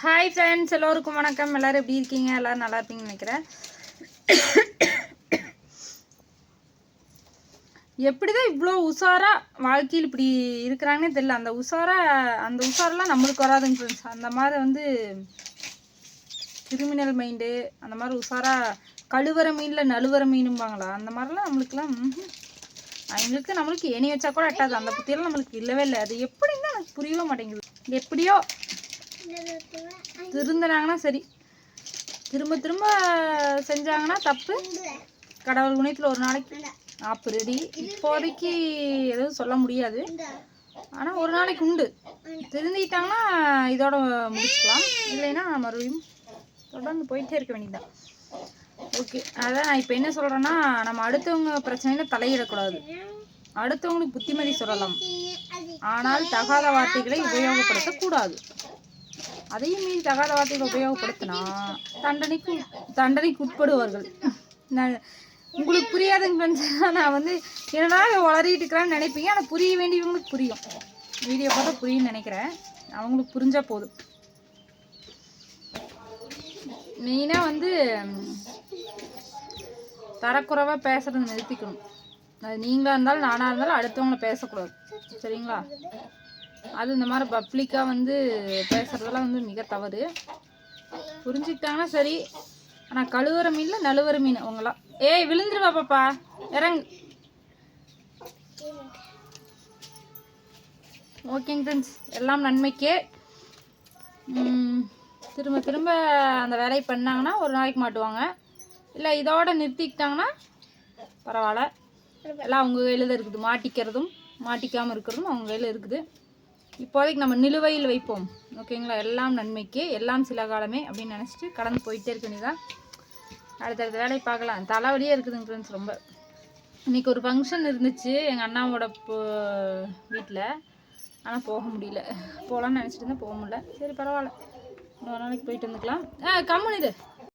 Hi friends எல்லோருக்கும் வணக்கம். எல்லோரும் எப்படி இருக்கீங்க? எல்லோரும் நல்லா இருப்பீங்கன்னு நினைக்கிறேன். எப்படி தான் இவ்வளோ உஷாராக வாழ்க்கையில் இப்படி இருக்கிறாங்கன்னே தெரியல. அந்த உஷாராக அந்த உஷாரெல்லாம் நம்மளுக்கு வராதுங்க ஃப்ரெண்ட்ஸ் அந்த மாதிரி வந்து கிரிமினல் மைண்டு அந்த மாதிரி உஷாராக கழுவற மீனில் நழுவற மீனும்பாங்களா? அந்த மாதிரிலாம் நம்மளுக்குலாம் அவங்களுக்கு நம்மளுக்கு ஏணி வச்சா கூட எட்டாது அந்த புத்தியெல்லாம் நம்மளுக்கு இல்லவே இல்லை. அது எப்படின்னு எனக்கு புரியவே மாட்டேங்குது. எப்படியோ திருந்தினாங்கன்னா சரி. திரும்ப திரும்ப செஞ்சாங்கன்னா தப்பு. கடவுள் குணத்தில் ஒரு நாளைக்கு ஆப்பு ரெடி இப்போதைக்கு எதுவும் சொல்ல முடியாது. ஆனால் ஒரு நாளைக்கு உண்டு. திருந்திட்டாங்கன்னா இதோட முடிச்சுக்கலாம். இல்லைன்னா மறுபடியும் தொடர்ந்து போயிட்டே இருக்க வேண்டியதுதான். ஓகே. அதான் நான் இப்போ என்ன சொல்கிறேன்னா நம்ம அடுத்தவங்க பிரச்சனையில் தலையிடக்கூடாது. அடுத்தவங்களுக்கு புத்திமதி சொல்லலாம். ஆனால் தகாத வார்த்தைகளை உபயோகப்படுத்தக்கூடாது. அதையும் மீறி தகாத வார்த்தைகளை உபயோகப்படுத்தினா தண்டனைக்கு தண்டனைக்கு உட்படுவார்கள். நான் உங்களுக்கு புரியாதுங்க சொன்னால் நான் வந்து என்னடா வளரிட்டு இருக்கிறான்னு நினைப்பீங்க. ஆனால் புரிய வேண்டியவங்களுக்கு புரியும். வீடியோ பார்த்தா புரியும்னு நினைக்கிறேன். அவங்களுக்கு புரிஞ்சால் போதும். மெயினாக வந்து தரக்குறைவாக பேசுகிறத நிறுத்திக்கணும். அது நீங்களாக இருந்தாலும் நானாக இருந்தாலும் அடுத்தவங்கள பேசக்கூடாது. சரிங்களா? அது இந்த மாதிரி பப்ளிக்காக வந்து பேசுறதெல்லாம் வந்து மிக தவறு. புரிஞ்சுக்கிட்டாங்கன்னா சரி. ஆனால் கழுவுற மீனில் நழுவுற மீன் உங்களாம் ஏய் விழுந்துருவா பாப்பா இறங்கு. ஓகேங்க ஃப்ரெண்ட்ஸ் எல்லாம் நன்மைக்கே. திரும்ப திரும்ப அந்த வேலையை பண்ணாங்கன்னா ஒரு நாளைக்கு மாட்டுவாங்க. இல்லை இதோட நிறுத்திக்கிட்டாங்கன்னா பரவாயில்ல. எல்லாம் அவங்க கையில் தான் இருக்குது. மாட்டிக்கிறதும் மாட்டிக்காமல் இருக்கிறதும் அவங்க கையில் இருக்குது. இப்போதைக்கு நம்ம நிலுவையில் வைப்போம். ஓகேங்களா? எல்லாம் நன்மைக்கு எல்லாம் சில காலமே அப்படின்னு நினச்சிட்டு கடந்து போயிட்டே இருக்க வேண்டியதான் அடுத்தடுத்த வேலையை பார்க்கலாம். தலைவலியே இருக்குதுங்க ஃப்ரெண்ட்ஸ் ரொம்ப. இன்றைக்கி ஒரு ஃபங்க்ஷன் இருந்துச்சு எங்கள் அண்ணாவோட வீட்டில் ஆனால் போக முடியல. போகலான்னு நினச்சிட்டு இருந்தேன் போக முடியல. சரி பரவாயில்ல. இன்னொரு நாளைக்கு போயிட்டு வந்துக்கலாம். ஆ கம்முன்னு இது